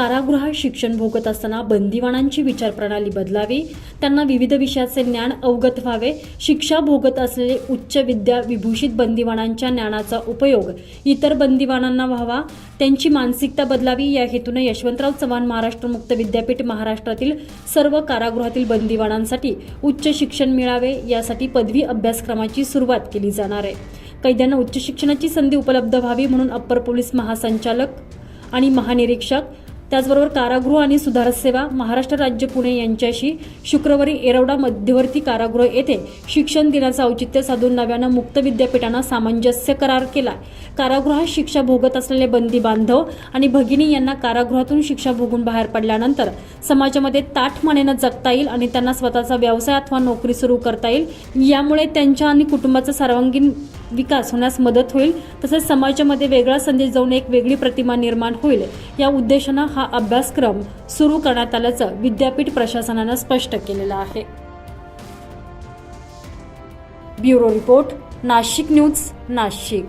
कारागृहात शिक्षण भोगत असताना बंदिवानांची विचारप्रणाली बदलावी त्यांना विविध विषयाचे ज्ञान अवगत व्हावे शिक्षा भोगत असलेले उच्च विद्या विभूषित बंदिवानांच्या ज्ञानाचा उपयोग इतर बंदिवानांना व्हावा त्यांची मानसिकता बदलावी या हेतूने यशवंतराव चव्हाण महाराष्ट्र मुक्त विद्यापीठ महाराष्ट्रातील सर्व कारागृहातील बंदिवानांसाठी उच्च शिक्षण मिळावे यासाठी पदवी अभ्यासक्रमाची सुरुवात केली जाणार आहे. कैद्यांना उच्च शिक्षणाची संधी उपलब्ध व्हावी म्हणून अप्पर पोलीस महासंचालक आणि महानिरीक्षक त्याचबरोबर कारागृह आणि सुधारक सेवा महाराष्ट्र राज्य पुणे यांच्याशी शुक्रवारी एरवडा मध्यवर्ती कारागृह येथे शिक्षण दिनाचं औचित्य साधून नव्यानं मुक्त विद्यापीठानं सामंजस्य करार केला. कारागृहात शिक्षा भोगत असलेले बंदी बांधव आणि भगिनी यांना कारागृहातून शिक्षा भोगून बाहेर पडल्यानंतर समाजामध्ये ताठमानेनं जगता येईल आणि त्यांना स्वतःचा व्यवसाय अथवा नोकरी सुरू करता येईल. यामुळे त्यांच्या आणि कुटुंबाचा सर्वांगीण विकास होण्यास मदत होईल. तसेच समाजामध्ये वेगळा संदेश जाऊन एक वेगळी प्रतिमा निर्माण होईल. या उद्देशानं हा हा अभ्यासक्रम सुरू करण्यात आल्याचं विद्यापीठ प्रशासनानं स्पष्ट केलेलं आहे. Bureau report Nashik news Nashik.